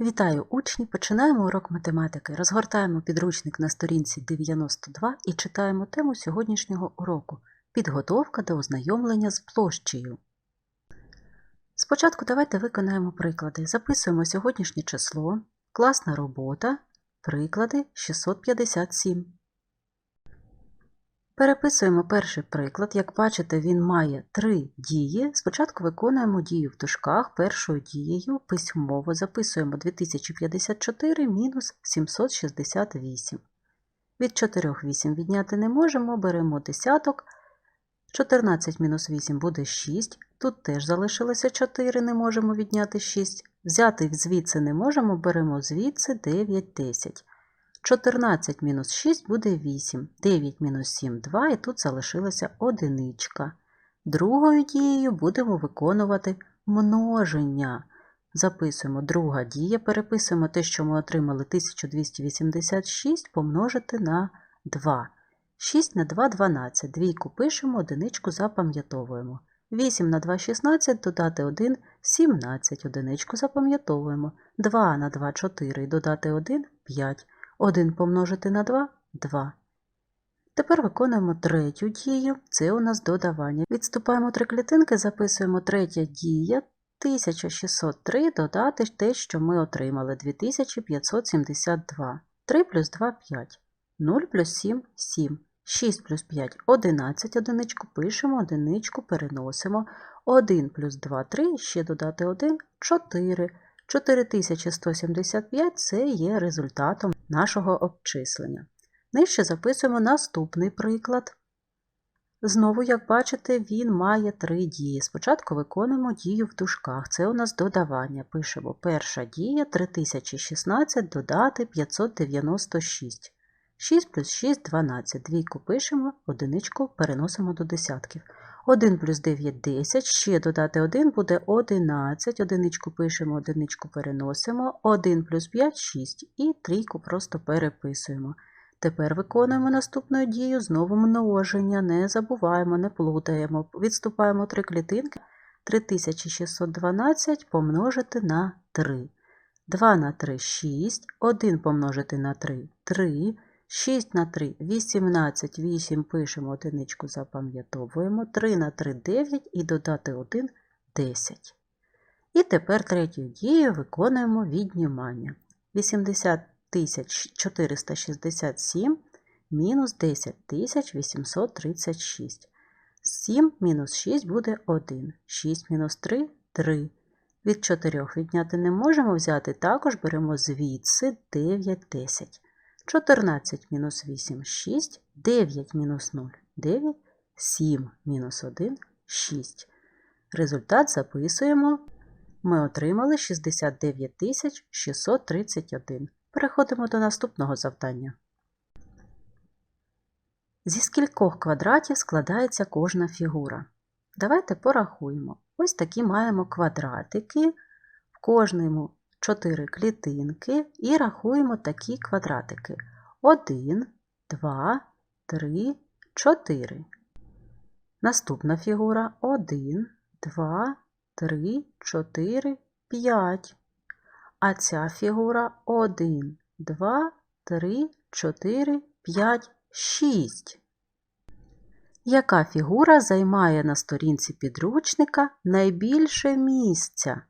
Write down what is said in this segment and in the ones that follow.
Вітаю учні! Починаємо урок математики. Розгортаємо підручник на сторінці 92 і читаємо тему сьогоднішнього уроку Підготовка до ознайомлення з площею. Спочатку давайте виконаємо приклади. Записуємо сьогоднішнє число, класна робота, приклади 657. Переписуємо перший приклад. Як бачите, він має три дії. Спочатку виконуємо дію в дужках. Першою дією письмово записуємо 2054 мінус 768. Від 4 8 відняти не можемо, беремо десяток. 14 мінус 8 буде 6. Тут теж залишилося 4, не можемо відняти 6. Взяти звідси не можемо, беремо звідси 9 10. 14 мінус 6 буде 8, 9 мінус 7 2, і тут залишилася одиничка. Другою дією будемо виконувати множення. Записуємо друга дія, переписуємо те, що ми отримали 1286, помножити на 2. 6 на 2 12. Двійку пишемо, одиничку запам'ятовуємо. 8 на 2 16, додати 1 17, одиничку запам'ятовуємо. 2 на 2 4, додати 1 5. 1 помножити на 2 2. Тепер виконуємо третю дію, це у нас додавання. Відступаємо три клітинки, записуємо третя дія 1603 додати те, що ми отримали 2572. 3 плюс 2 5. 0 плюс 7 7. 6 плюс 5 11 одиничку пишемо, одиничку переносимо. 1 плюс 2 3, ще додати 1 4. 4175 це є результатом нашого обчислення. Нижче записуємо наступний приклад. Знову, як бачите, він має три дії. Спочатку виконуємо дію в дужках. Це у нас додавання. Пишемо перша дія 3016 додати 596. 6 плюс 6 12. Двійку пишемо, одиничку переносимо до десятків. 1 плюс 9 10, ще додати 1 буде 11, одиничку пишемо, одиничку переносимо, 1 плюс 5 6 і трійку просто переписуємо. Тепер виконуємо наступну дію, знову множення, не забуваємо, не плутаємо. Відступаємо 3 клітинки, 3612 помножити на 3. 2 на 3 6, 1 помножити на 3 3. 6 на 3 18, 8 пишемо, одиничку запам'ятовуємо, 3 на 3 9 і додати 1 10. І тепер третю дію виконуємо віднімання. 80 467 мінус 10 836. 7 мінус 6 буде 1. 6 мінус 3 3. Від 4 відняти не можемо взяти, також беремо звідси 9 10. 14 мінус 8 6, 9 мінус 0 9, 7 мінус 1 6. Результат записуємо. Ми отримали 69 631. Переходимо до наступного завдання. Зі скількох квадратів складається кожна фігура. Давайте порахуємо. Ось такі маємо квадратики. В кожному 4 клітинки і рахуємо такі квадратики. 1, 2, 3, 4. Наступна фігура 1, 2, 3, 4, 5. А ця фігура 1, 2, 3, 4, 5, 6. Яка фігура займає на сторінці підручника найбільше місця?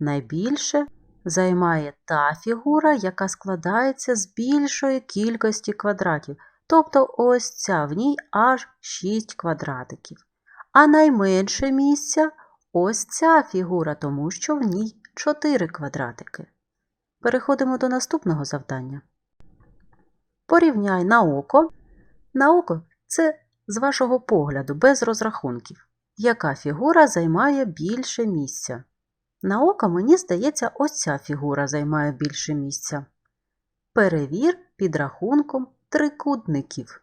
Найбільше займає та фігура, яка складається з більшої кількості квадратів. Тобто ось ця в ній аж 6 квадратиків. А найменше місця ось ця фігура, тому що в ній 4 квадратики. Переходимо до наступного завдання. Порівняй на око. На око це з вашого погляду, без розрахунків. Яка фігура займає більше місця? На око, мені здається, ось ця фігура займає більше місця. Перевір під рахунком трикутників.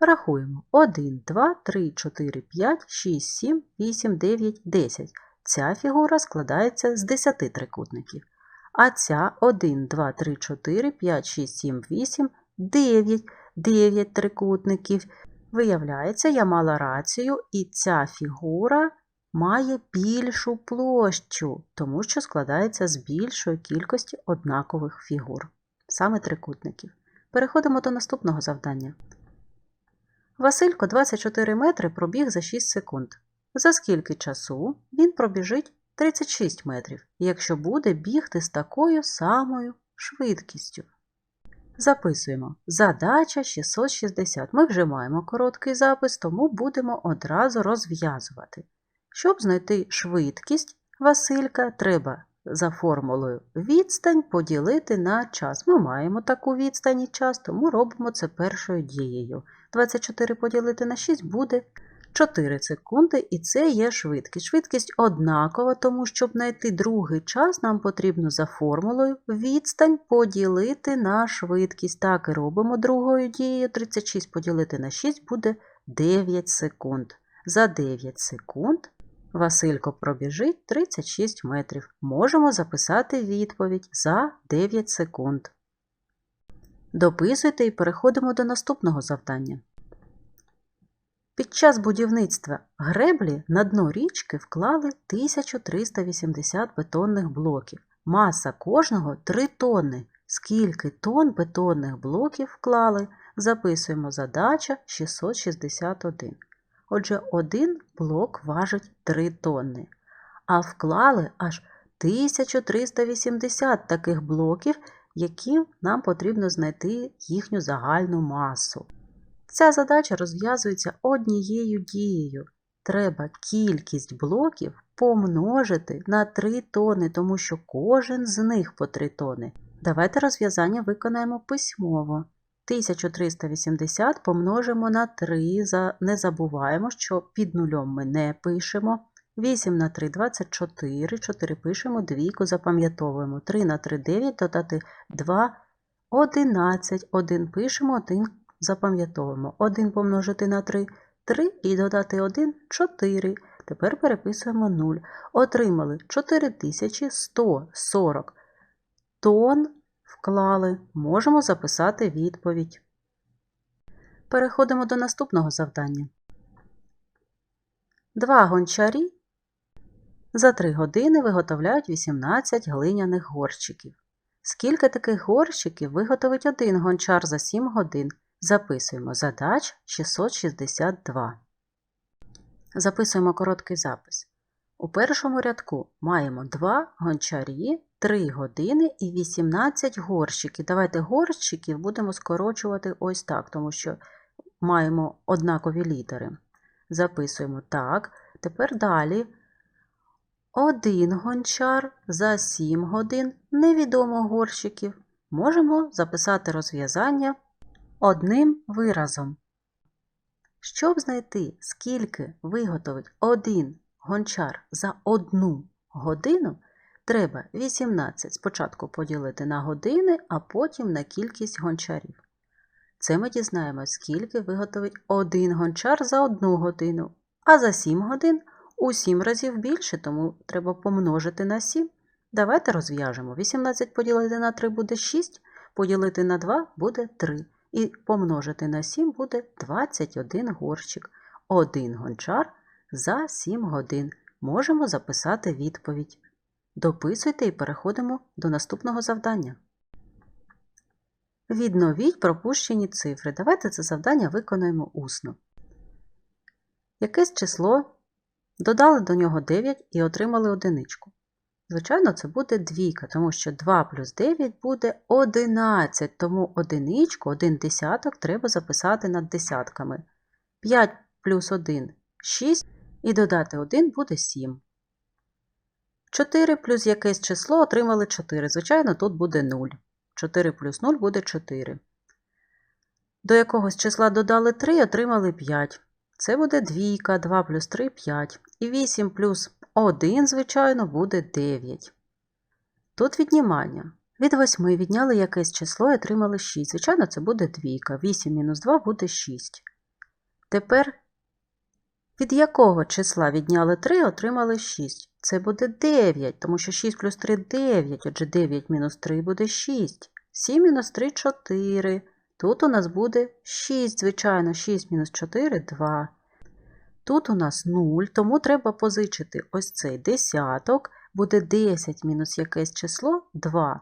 Рахуємо 1, 2, 3, 4, 5, 6, 7, 8, 9, 10. Ця фігура складається з 10 трикутників. А ця 1, 2, 3, 4, 5, 6, 7, 8, 9, 9 трикутників. Виявляється, я мала рацію, і ця фігура має більшу площу, тому що складається з більшої кількості однакових фігур, саме трикутників. Переходимо до наступного завдання. Василько 24 метри пробіг за 6 секунд. За скільки часу він пробіжить 36 метрів, якщо буде бігти з такою самою швидкістю? Записуємо. Задача 660. Ми вже маємо короткий запис, тому будемо одразу розв'язувати. Щоб знайти швидкість Василька, треба за формулою відстань поділити на час. Ми маємо таку відстань і час, тому робимо це першою дією. 24 поділити на 6 буде 4 секунди, і це є швидкість. Швидкість однакова, тому щоб знайти другий час, нам потрібно за формулою відстань поділити на швидкість. Так і робимо другою дією. 36 поділити на 6 буде 9 секунд. За 9 секунд Василько пробіжить 36 метрів. Можемо записати відповідь за 9 секунд. Дописуйте і переходимо до наступного завдання. Під час будівництва греблі на дно річки вклали 1380 бетонних блоків. Маса кожного 3 тонни. Скільки тонн бетонних блоків вклали, записуємо задача 661. Отже, один блок важить 3 тонни, а вклали аж 1380 таких блоків, які нам потрібно знайти їхню загальну масу. Ця задача розв'язується однією дією. Треба кількість блоків помножити на 3 тони, тому що кожен з них по 3 тони. Давайте розв'язання виконаємо письмово. 1380 помножимо на 3, не забуваємо, що під нулем ми не пишемо. 8 на 3 24, 4 пишемо, двійку запам'ятовуємо. 3 на 3 9, додати 2 11, 1 пишемо, 1 запам'ятовуємо. 1 помножити на 3 3 і додати 1 4. Тепер переписуємо 0. Отримали 4140 тонн вклали. Можемо записати відповідь. Переходимо до наступного завдання. Два гончарі за 3 години виготовляють 18 глиняних горщиків. Скільки таких горщиків виготовить один гончар за 7 годин? Записуємо задач 662. Записуємо короткий запис. У першому рядку маємо 2 гончарі 3 години і 18 горщиків. Давайте горщиків будемо скорочувати ось так, тому що маємо однакові літери. Записуємо так. Тепер далі. Один гончар за 7 годин невідомо горщиків. Можемо записати розв'язання одним виразом. Щоб знайти, скільки виготовить один гончар за одну годину, Треба 18 спочатку поділити на години, а потім на кількість гончарів. Це ми дізнаємося, скільки виготовить один гончар за одну годину, а за 7 годин у 7 разів більше, тому треба помножити на 7. Давайте розв'яжемо. 18 поділити на 3 буде 6, поділити на 2 буде 3. І помножити на 7 буде 21 горщик. Один гончар за 7 годин. Можемо записати відповідь. Дописуйте і переходимо до наступного завдання. Відновіть пропущені цифри. Давайте це завдання виконаємо усно. Якесь число додали до нього 9 і отримали одиничку. Звичайно, це буде двійка, тому що 2 плюс 9 буде 11, тому одиничку, один десяток треба записати над десятками. 5 плюс 1 6 і додати 1 буде 7. 4 плюс якесь число отримали 4. Звичайно, тут буде 0. 4 плюс 0 буде 4. До якогось числа додали 3 отримали 5. Це буде двійка, 2 плюс 3 5. І 8 плюс 1, звичайно, буде 9. Тут віднімання. Від 8 відняли якесь число і отримали 6. Звичайно, це буде двійка. 8 мінус 2 буде 6. Тепер від якого числа відняли 3, отримали 6. Це буде 9, тому що 6 плюс 3 9, отже 9 мінус 3 буде 6. 7 мінус 3 4. Тут у нас буде 6, звичайно, 6 мінус 4 2. Тут у нас 0, тому треба позичити ось цей десяток. Буде 10 мінус якесь число 2.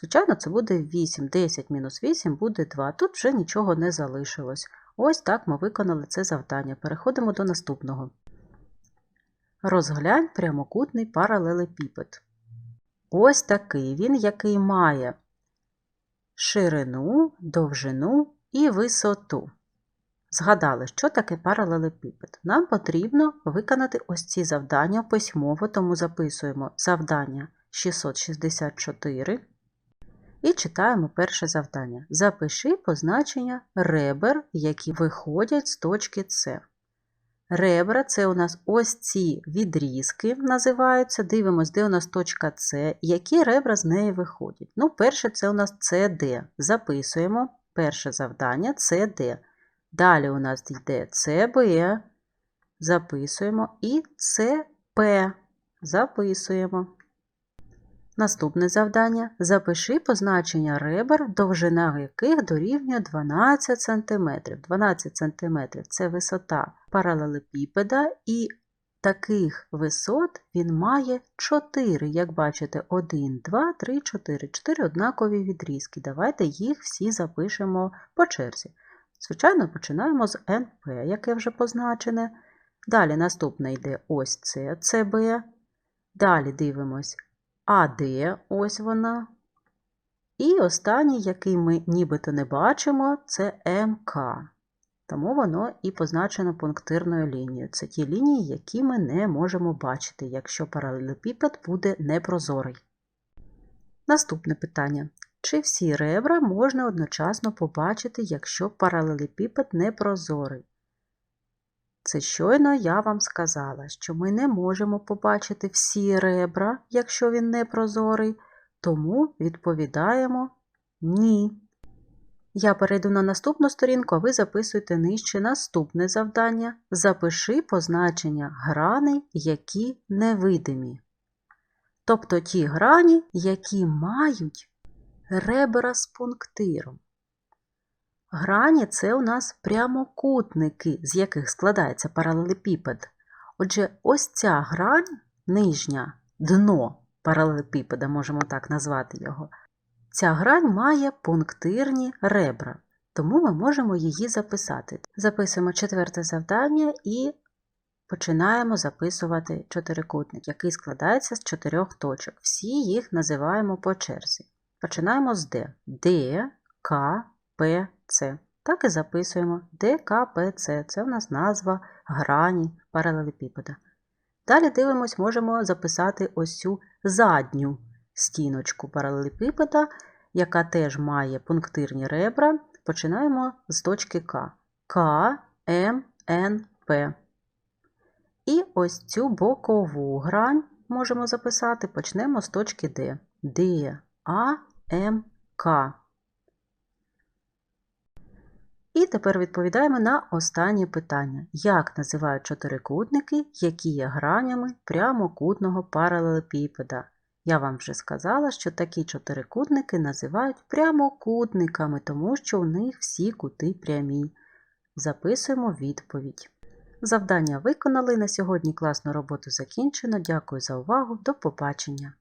Звичайно, це буде 8. 10 мінус 8 буде 2. Тут вже нічого не залишилось. Ось так ми виконали це завдання. Переходимо до наступного. Розглянь прямокутний паралелепіпед. Ось такий він, який має ширину, довжину і висоту. Згадали, що таке паралелепіпед. Нам потрібно виконати ось ці завдання письмово, тому записуємо завдання 664 і читаємо перше завдання. Запиши позначення ребер, які виходять з точки С. Ребра це у нас ось ці відрізки називаються. Дивимось, де у нас точка С, які ребра з неї виходять. Ну, перше це у нас CD. Записуємо перше завдання CD. Далі у нас йде CB, записуємо і CP. Записуємо. Наступне завдання. Запиши позначення ребер, довжина яких дорівнює 12 см. 12 см це висота паралелепіпеда, і таких висот він має 4. Як бачите, 1, 2, 3, 4. 4 однакові відрізки. Давайте їх всі запишемо по черзі. Звичайно, починаємо з НП, яке вже позначене. Далі наступне йде ось це, ЦБ. Далі дивимось АД, ось вона. І останній, який ми нібито не бачимо, це МК. Тому воно і позначено пунктирною лінією. Це ті лінії, які ми не можемо бачити, якщо паралелепіпед буде непрозорий. Наступне питання. Чи всі ребра можна одночасно побачити, якщо паралелепіпед непрозорий? Це щойно я вам сказала, що ми не можемо побачити всі ребра, якщо він не прозорий, тому відповідаємо ні. Я перейду на наступну сторінку, а ви записуєте нижче наступне завдання. Запиши позначення граней, які невидимі. Тобто ті грані, які мають ребра з пунктиром. Грані це у нас прямокутники, з яких складається паралелепіпед. Отже, ось ця грань, нижня дно паралелепіпеда, можемо так назвати його. Ця грань має пунктирні ребра, тому ми можемо її записати. Записуємо четверте завдання і починаємо записувати чотирикутник, який складається з чотирьох точок. Всі їх називаємо по черзі. Починаємо з D. D, К, П, С. Так і записуємо ДКПЦ. Це у нас назва грані паралелепіпеда. Далі дивимось, можемо записати ось цю задню стіночку паралелепіпеда, яка теж має пунктирні ребра. Починаємо з точки К. К, М, Н, П. І ось цю бокову грань можемо записати, почнемо з точки Д. Д, А, М, К. І тепер відповідаємо на останнє питання. Як називають чотирикутники, які є гранями прямокутного паралелепіпеда? Я вам вже сказала, що такі чотирикутники називають прямокутниками, тому що у них всі кути прямі. Записуємо відповідь. Завдання виконали. На сьогодні класну роботу закінчено. Дякую за увагу. До побачення!